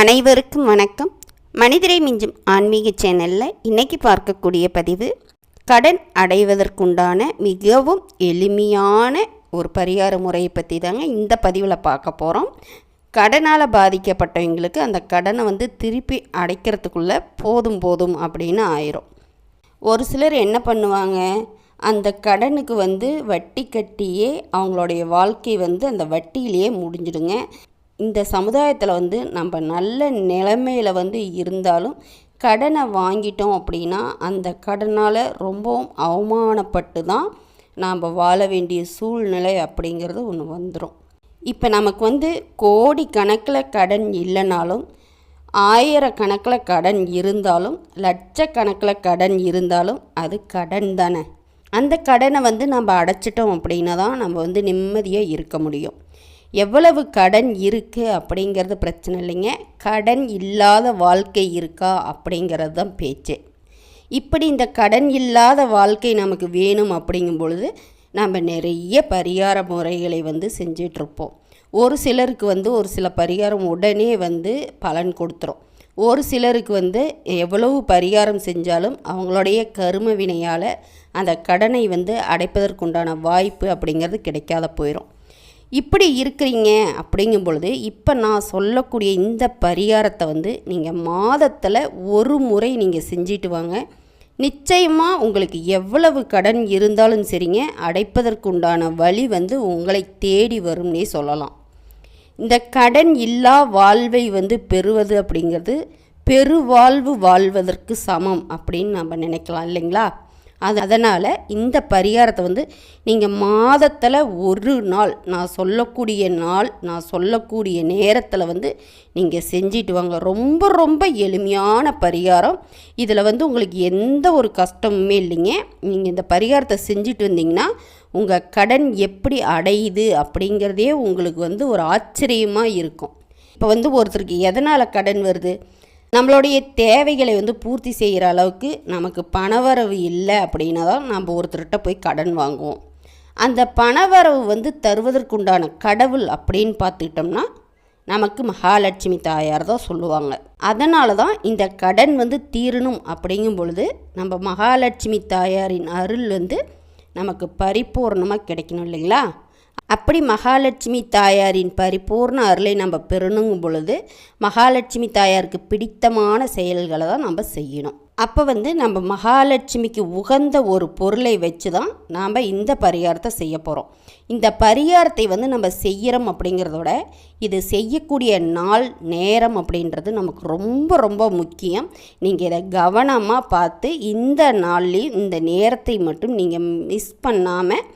அனைவருக்கும் வணக்கம். மனிதரை மிஞ்சும் ஆன்மீக சேனலில் இன்றைக்கி பார்க்கக்கூடிய பதிவு கடன் அடைவதற்குண்டான மிகவும் எளிமையான ஒரு பரிகார முறையை பற்றி தாங்க இந்த பதிவில் பார்க்க போகிறோம் கடனால் பாதிக்கப்பட்டவங்களுக்கு அந்த கடனை வந்து திருப்பி அடைக்கிறதுக்குள்ளே போதும் போதும் அப்படின்னு ஆயிரும். ஒரு சிலர் என்ன பண்ணுவாங்க அந்த கடனுக்கு வந்து வட்டி கட்டியே அவங்களுடைய வாழ்க்கை வந்து அந்த வட்டியிலேயே முடிஞ்சிடுங்க. இந்த சமுதாயத்தில் வந்து நம்ம நல்ல நிலைமையில் வந்து இருந்தாலும் கடனை வாங்கிட்டோம் அப்படின்னா அந்த கடனால் ரொம்பவும் அவமானப்பட்டு தான் நாம் வாழ வேண்டிய சூழ்நிலை அப்படிங்கிறது ஒன்று வந்துடும் இப்போ நமக்கு வந்து கோடி கணக்கில் கடன் இல்லைனாலும் ஆயிரக்கணக்கில் கடன் இருந்தாலும் லட்சக்கணக்கில் கடன் இருந்தாலும் அது கடன் தானே. அந்த கடனை வந்து நம்ம அடைச்சிட்டோம் அப்படின்னா தான் நம்ம வந்து நிம்மதியாக இருக்க முடியும். எவ்வளவு கடன் இருக்குது அப்படிங்கிறது பிரச்சனை இல்லைங்க. கடன் இல்லாத வாழ்க்கை இருக்கா அப்படிங்கிறது தான் பேச்சு. இப்படி இந்த கடன் இல்லாத வாழ்க்கை நமக்கு வேணும் அப்படிங்கும் பொழுது நம்ம நிறைய பரிகார முறைகளை வந்து செஞ்சிட்ருப்போம். ஒரு சிலருக்கு வந்து ஒரு சில பரிகாரம் உடனே வந்து பலன் கொடுத்துரும். ஒரு சிலருக்கு வந்து எவ்வளவு பரிகாரம் செஞ்சாலும் அவங்களுடைய கரும வினையால் அந்த கடனை வந்து அடைப்பதற்குண்டான வாய்ப்பு அப்படிங்கிறது கிடைக்காத போயிடும் இப்படி இருக்கிறீங்க அப்படிங்கும் பொழுது இப்போ நான் சொல்லக்கூடிய இந்த பரிகாரத்தை வந்து நீங்கள் மாதத்தில் ஒரு முறை நீங்கள் செஞ்சிட்டு வாங்க. நிச்சயமாக உங்களுக்கு எவ்வளவு கடன் இருந்தாலும் சரிங்க. அடைப்பதற்குண்டான வழி வந்து உங்களை தேடி வரும்னே சொல்லலாம். இந்த கடன் இல்லா வாழ்வை வந்து பெறுவது அப்படிங்கிறது பெருவாழ்வு வாழ்வதற்கு சமம் அப்படின்னு நம்ம நினைக்கலாம் இல்லைங்களா? அது அதனால் இந்த பரிகாரத்தை வந்து நீங்கள் மாதத்தில் ஒரு நாள் நான் சொல்லக்கூடிய நாள் நான் சொல்லக்கூடிய நேரத்தில் வந்து நீங்கள் செஞ்சிட்டு வாங்க. ரொம்ப ரொம்ப எளிமையான பரிகாரம். இதில் வந்து உங்களுக்கு எந்த ஒரு கஷ்டமுமே இல்லைங்க. நீங்கள் இந்த பரிகாரத்தை செஞ்சுட்டு வந்தீங்கன்னா உங்கள் கடன் எப்படி அடையுது அப்படிங்கிறதே உங்களுக்கு வந்து ஒரு ஆச்சரியமாக இருக்கும். இப்போ வந்து ஒருத்தருக்கு எதனால் கடன் வருது? நம்மளுடைய தேவைகளை வந்து பூர்த்தி செய்கிற அளவுக்கு நமக்கு பணவரவு இல்லை அப்படின்னா தான் நம்ம ஒருத்தர்கிட்ட போய் கடன் வாங்குவோம். அந்த பணவரவு வந்து தருவதற்குண்டான கடவுள் அப்படின்னு பார்த்துக்கிட்டோம்னா நமக்கு மகாலட்சுமி தாயார் தான் சொல்லுவாங்க. அதனால தான் இந்த கடன் வந்து தீரணும் அப்படிங்கும் பொழுது நம்ம மகாலட்சுமி தாயாரின் அருள் வந்து நமக்கு பரிபூர்ணமாக கிடைக்கணும் இல்லைங்களா? அப்படி மகாலட்சுமி தாயாரின் பரிபூர்ண அருளை நம்ம பெறணுங்கும் பொழுது மகாலட்சுமி தாயாருக்கு பிடித்தமான செயல்களை தான் நம்ம செய்யணும். அப்போ வந்து நம்ம மகாலட்சுமிக்கு உகந்த ஒரு பொருளை வச்சு தான் நாம் இந்த பரிகாரத்தை செய்ய போகிறோம் இந்த பரிகாரத்தை வந்து நம்ம செய்கிறோம் அப்படிங்கிறதோட இது செய்யக்கூடிய நாள் நேரம் அப்படின்றது நமக்கு ரொம்ப ரொம்ப முக்கியம். நீங்கள் இதை கவனமாக பார்த்து இந்த நாள்லேயும் இந்த நேரத்தை மட்டும் நீங்கள் மிஸ் பண்ணாமல்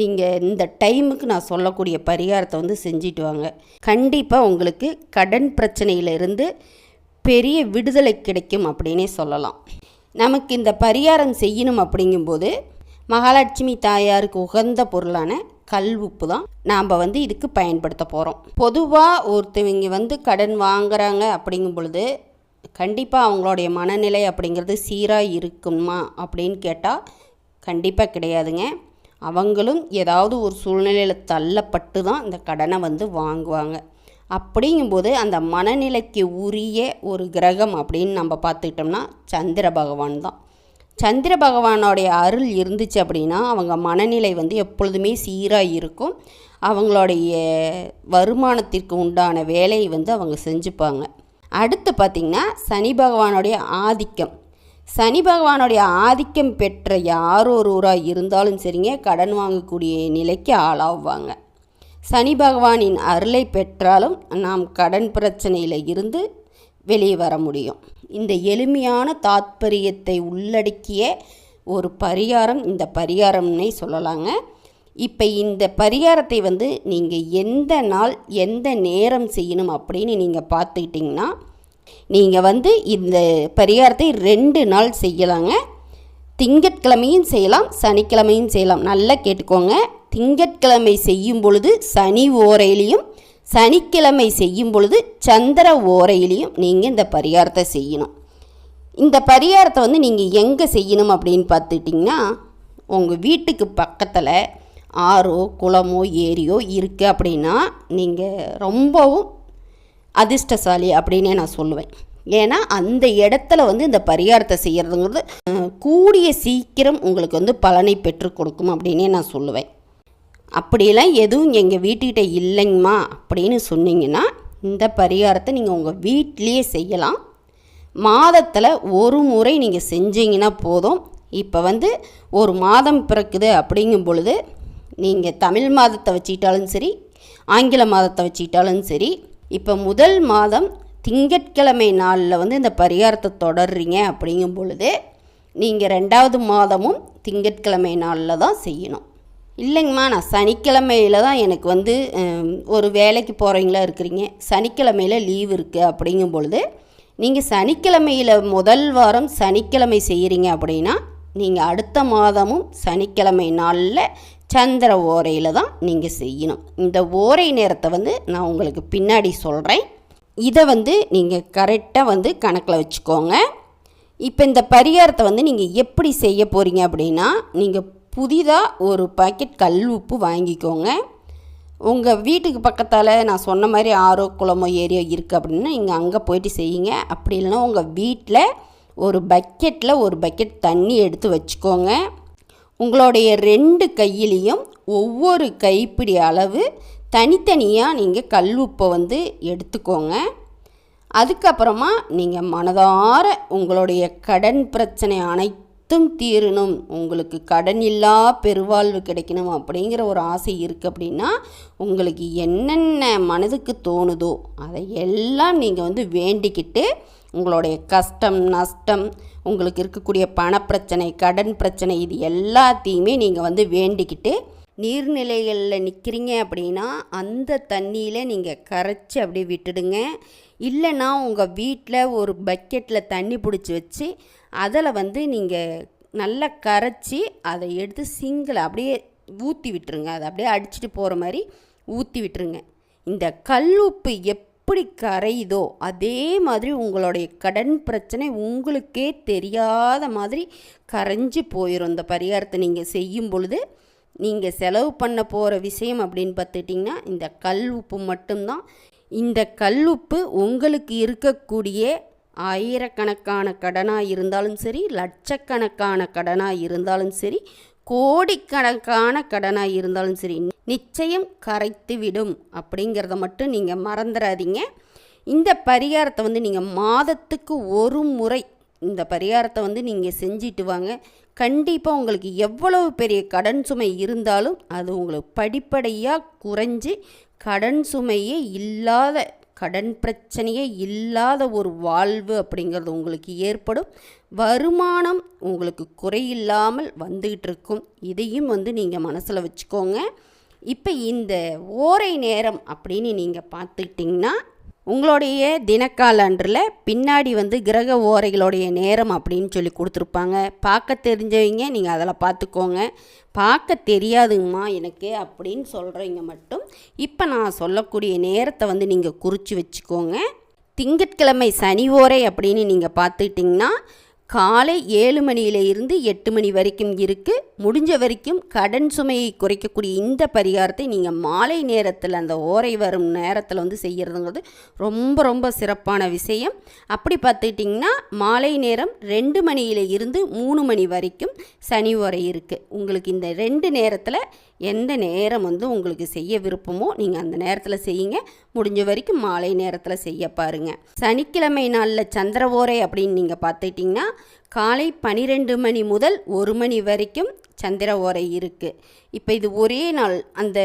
நீங்கள் இந்த டைமுக்கு நான் சொல்லக்கூடிய பரிகாரத்தை வந்து செஞ்சுட்டு வாங்க. கண்டிப்பாக உங்களுக்கு கடன் பிரச்சனையிலிருந்து பெரிய விடுதலை கிடைக்கும் அப்படின்னே சொல்லலாம். நமக்கு இந்த பரிகாரம் செய்யணும் அப்படிங்கும்போது மகாலட்சுமி தாயாருக்கு உகந்த பொருளான கல் உப்பு தான் நாம் வந்து இதுக்கு பயன்படுத்த போகிறோம் பொதுவாக ஒருத்தவங்க வந்து கடன் வாங்குறாங்க அப்படிங்கும் பொழுது கண்டிப்பாக அவங்களுடைய மனநிலை அப்படிங்கிறது சீராக இருக்குமா அப்படின்னு கேட்டால் கண்டிப்பாக கிடையாதுங்க. அவங்களும் ஏதாவது ஒரு சூழ்நிலையில் தள்ளப்பட்டு தான் இந்த கடனை வந்து வாங்குவாங்க. அப்படிங்கும்போது அந்த மனநிலைக்கு உரிய ஒரு கிரகம் அப்படின்னு நம்ம பார்த்துக்கிட்டோம்னா சந்திர பகவான் தான். சந்திர பகவானோடைய அருள் இருந்துச்சு அப்படின்னா அவங்க மனநிலை வந்து எப்பொழுதுமே சீராக இருக்கும். அவங்களுடைய வருமானத்திற்கு உண்டான வேலையை வந்து அவங்க செஞ்சுப்பாங்க. அடுத்து பார்த்திங்கன்னா சனி பகவானுடைய ஆதிக்கம். சனி பகவானுடைய ஆதிக்கம் பெற்ற யார் ஒருவராக இருந்தாலும் சரிங்க கடன் வாங்கக்கூடிய நிலைக்கு ஆளாவாங்க. சனி பகவானின் அருளை பெற்றாலும் நாம் கடன் பிரச்சனையில் இருந்து வெளியே வர முடியும். இந்த எளிமையான தாத்பரியத்தை உள்ளடக்கிய ஒரு பரிகாரம் இந்த பரிகாரம்னே சொல்லலாங்க. இப்போ இந்த பரிகாரத்தை வந்து நீங்கள் எந்த நாள் எந்த நேரம் செய்யணும் அப்படின்னு நீங்கள் பார்த்துக்கிட்டிங்கன்னா நீங்கள் வந்து இந்த பரிகாரத்தை ரெண்டு நாள் செய்யலாங்க. திங்கட்கிழமையும் செய்யலாம் சனிக்கிழமையும் செய்யலாம். நல்லா கேட்டுக்கோங்க. திங்கட்கிழமை செய்யும் பொழுது சனி ஓரையிலையும் சனிக்கிழமை செய்யும் பொழுது சந்திர ஓரையிலையும் நீங்கள் இந்த பரிகாரத்தை செய்யணும். இந்த பரிகாரத்தை வந்து நீங்கள் எங்கே செய்யணும் அப்படின்னு பார்த்துட்டிங்கன்னா உங்கள் வீட்டுக்கு பக்கத்தில் ஆறோ குளமோ ஏரியோ இருக்குது அப்படின்னா நீங்கள் ரொம்பவும் அதிர்ஷ்டசாலி அப்படின்னே நான் சொல்லுவேன். ஏன்னா அந்த இடத்துல வந்து இந்த பரிகாரத்தை செய்கிறதுங்கிறது கூடிய சீக்கிரம் உங்களுக்கு வந்து பலனை பெற்று கொடுக்கும் அப்படின்னே நான் சொல்லுவேன். அப்படியெல்லாம் எதுவும் எங்கள் வீட்டுக்கிட்ட இல்லைங்கம்மா அப்படின்னு சொன்னீங்கன்னா இந்த பரிகாரத்தை நீங்கள் உங்கள் வீட்டிலேயே செய்யலாம். மாதத்தில் ஒரு முறை நீங்கள் செஞ்சீங்கன்னா போதும். இப்போ வந்து ஒரு மாதம் பிறக்குது அப்படிங்கும் பொழுது நீங்கள் தமிழ் மாதத்தை வச்சுக்கிட்டாலும் சரி ஆங்கில மாதத்தை வச்சுக்கிட்டாலும் சரி இப்போ முதல் மாதம் திங்கட்கிழமை நாளில் வந்து இந்த பரிகாரத்தை தொடர்றீங்க அப்படிங்கும் பொழுது நீங்கள் ரெண்டாவது மாதமும் திங்கட்கிழமை நாளில் தான் செய்யணும். இல்லைங்கம்மா நான் சனிக்கிழமையில் தான் எனக்கு வந்து ஒரு வேலைக்கு போகிறவங்களா இருக்கிறீங்க சனிக்கிழமையில் லீவ் இருக்குது அப்படிங்கும் பொழுது நீங்கள் சனிக்கிழமையில் முதல் வாரம் சனிக்கிழமை செய்கிறீங்க அப்படின்னா நீங்கள் அடுத்த மாதமும் சனிக்கிழமை நாளில் சந்திர ஓரையில் தான் நீங்கள் செய்யணும். இந்த ஓரை நேரத்தை வந்து நான் உங்களுக்கு பின்னாடி சொல்கிறேன் இதை வந்து நீங்கள் கரெக்டாக வந்து கணக்கில் வச்சுக்கோங்க. இப்போ இந்த பரிகாரத்தை வந்து நீங்கள் எப்படி செய்ய போகிறீங்க அப்படின்னா நீங்கள் புதிதாக ஒரு பாக்கெட் கல் உப்பு வாங்கிக்கோங்க. உங்கள் வீட்டுக்கு பக்கத்தால் நான் சொன்ன மாதிரி ஆரோ குளமோ ஏரியோ இருக்குது அப்படின்னா நீங்கள் அங்கே போயிட்டு செய்யுங்க. அப்படி இல்லைன்னா உங்கள் வீட்டில் ஒரு பக்கெட்டில் ஒரு பக்கெட் தண்ணி எடுத்து வச்சுக்கோங்க. உங்களுடைய ரெண்டு கையிலையும் ஒவ்வொரு கைப்பிடி அளவு தனித்தனியாக நீங்கள் கல் உப்பை வந்து எடுத்துக்கோங்க. அதுக்கப்புறமா நீங்கள் மனதார உங்களுடைய கடன் பிரச்சனை அனைத்தும் தீரணும். உங்களுக்கு கடன் இல்லா பெருவாழ்வு கிடைக்கணும் அப்படிங்கிற ஒரு ஆசை இருக்குது அப்படின்னா உங்களுக்கு என்னென்ன மனதுக்கு தோணுதோ அதை எல்லாம் நீங்கள் வந்து வேண்டிக்கிட்டு உங்களுடைய கஷ்டம் நஷ்டம் உங்களுக்கு இருக்கக்கூடிய பணப்பிரச்சனை கடன் பிரச்சனை இது எல்லாத்தையுமே நீங்கள் வந்து வேண்டிக்கிட்டு நீர்நிலைகளில் நிற்கிறீங்க அப்படின்னா அந்த தண்ணியில் நீங்கள் கரைச்சி அப்படியே விட்டுடுங்க. இல்லைன்னா உங்கள் வீட்டில் ஒரு பக்கெட்டில் தண்ணி பிடிச்சி வச்சு அதில் வந்து நீங்கள் நல்லா கரைச்சி அதை எடுத்து சிங்கில் அப்படியே ஊற்றி விட்டுருங்க. அதை அப்படியே அடிச்சுட்டு போகிற மாதிரி ஊற்றி விட்டுருங்க. இந்த கல் உப்பு எப் எப்படி கரையுதோ அதே மாதிரி உங்களுடைய கடன் பிரச்சனை உங்களுக்கே தெரியாத மாதிரி கரைஞ்சு போயிடும் இந்த பரிகாரத்தை நீங்கள் செய்யும் பொழுது நீங்கள் செலவு பண்ண போகிற விஷயம் அப்படின்னு பார்த்துட்டிங்கன்னா இந்த கல் உப்பு மட்டும்தான். இந்த கல் உப்பு உங்களுக்கு இருக்கக்கூடிய ஆயிரக்கணக்கான கடனாக இருந்தாலும் சரி லட்சக்கணக்கான கடனாக இருந்தாலும் சரி கோடிக்கணக்கான கடனாக இருந்தாலும் சரி நிச்சயம் கரைத்து விடும் அப்படிங்கிறத மட்டும் நீங்கள் மறந்துடாதீங்க இந்த பரிகாரத்தை வந்து நீங்கள் மாதத்துக்கு ஒரு முறை இந்த பரிகாரத்தை வந்து நீங்கள் செஞ்சிட்டு வாங்க. கண்டிப்பாக உங்களுக்கு எவ்வளவு பெரிய கடன் சுமை இருந்தாலும் அது உங்களுக்கு படிப்படியாக குறைஞ்சி கடன் சுமையே இல்லாத கடன் பிரச்சனையே இல்லாத ஒரு வாழ்வு அப்படிங்கிறது உங்களுக்கு ஏற்படும். வருமானம் உங்களுக்கு குறையில்லாமல் வந்துகிட்டு இருக்கும் இதையும் வந்து நீங்கள் மனசில் வச்சுக்கோங்க. இப்போ இந்த ஓரை நேரம் அப்படின்னு நீங்கள் பார்த்துக்கிட்டிங்கன்னா உங்களுடைய தினக்காலன்றில் பின்னாடி வந்து கிரக ஓரைகளுடைய நேரம் அப்படின்னு சொல்லி கொடுத்துருப்பாங்க. பார்க்க தெரிஞ்சவங்க நீங்கள் அதில் பார்த்துக்கோங்க. பார்க்க தெரியாதுங்கம்மா எனக்கு அப்படின்னு சொல்கிறவங்க மட்டும் இப்போ நான் சொல்லக்கூடிய நேரத்தை வந்து நீங்கள் குறித்து வச்சுக்கோங்க. திங்கட்கிழமை சனி ஓரை அப்படின்னு நீங்கள் பார்த்துக்கிட்டிங்கன்னா காலை ஏழு மணியிலிருந்து எட்டு மணி வரைக்கும் இருக்குது முடிஞ்ச வரைக்கும் கடன் சுமையை குறைக்கக்கூடிய இந்த பரிகாரத்தை நீங்கள் மாலை நேரத்தில் அந்த ஓரை வரும் நேரத்தில் வந்து செய்கிறதுங்கிறது ரொம்ப ரொம்ப சிறப்பான விஷயம். அப்படி பார்த்துக்கிட்டிங்கன்னா மாலை நேரம் ரெண்டு மணியில இருந்து மூணு மணி வரைக்கும் சனி ஓரை இருக்குது உங்களுக்கு இந்த ரெண்டு நேரத்தில் எந்த நேரம் வந்து உங்களுக்கு செய்ய விருப்பமோ நீங்கள் அந்த நேரத்தில் செய்யுங்க. முடிஞ்ச வரைக்கும் மாலை நேரத்தில் செய்ய பாருங்கள் சனிக்கிழமை நாளில் சந்திர ஓரை அப்படின்னு நீங்கள் பார்த்துக்கிட்டிங்கன்னா காலை பனிரெண்டு மணி முதல் ஒரு மணி வரைக்கும் சந்திர ஓரை இருக்குது இப்போ இது ஒரே நாள் அந்த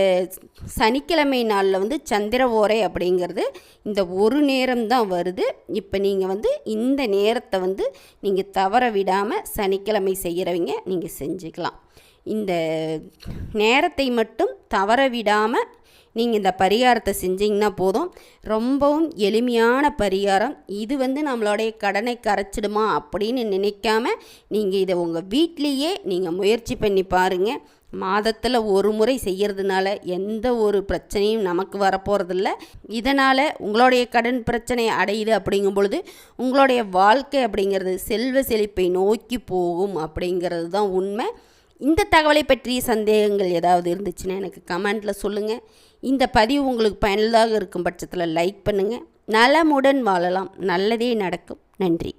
சனிக்கிழமை நாளில் வந்து சந்திர ஓரை அப்படிங்கிறது இந்த ஒரு நேரம் தான் வருது. இப்போ நீங்கள் வந்து இந்த நேரத்தை வந்து நீங்கள் தவற விடாமல் சனிக்கிழமை செய்கிறவங்க நீங்கள் செஞ்சுக்கலாம். இந்த நேரத்தை மட்டும் தவற விடாமல் நீங்கள் இந்த பரிகாரத்தை செஞ்சீங்கன்னா போதும். ரொம்பவும் எளிமையான பரிகாரம். இது வந்து நம்மளுடைய கடனை கரைச்சிடுமா அப்படின்னு நினைக்காம நீங்கள் இதை உங்கள் வீட்லேயே நீங்கள் முயற்சி பண்ணி பாருங்கள் மாதத்தில் ஒரு முறை செய்கிறதுனால எந்த ஒரு பிரச்சனையும் நமக்கு வரப்போகிறதில்ல இதனால் உங்களுடைய கடன் பிரச்சனை அடையுது அப்படிங்கும் பொழுது உங்களுடைய வாழ்க்கை அப்படிங்கிறது செல்வ செழிப்பை நோக்கி போகும் அப்படிங்கிறது தான் உண்மை. இந்த தகவலை பற்றிய சந்தேகங்கள் ஏதாவது இருந்துச்சுன்னா எனக்கு கமெண்ட்டில் சொல்லுங்கள் இந்த பதிவு உங்களுக்கு பயனுள்ளதாக இருக்கும் பட்சத்தில் லைக் பண்ணுங்கள் நலமுடன் வாழலாம். நல்லதே நடக்கும். நன்றி.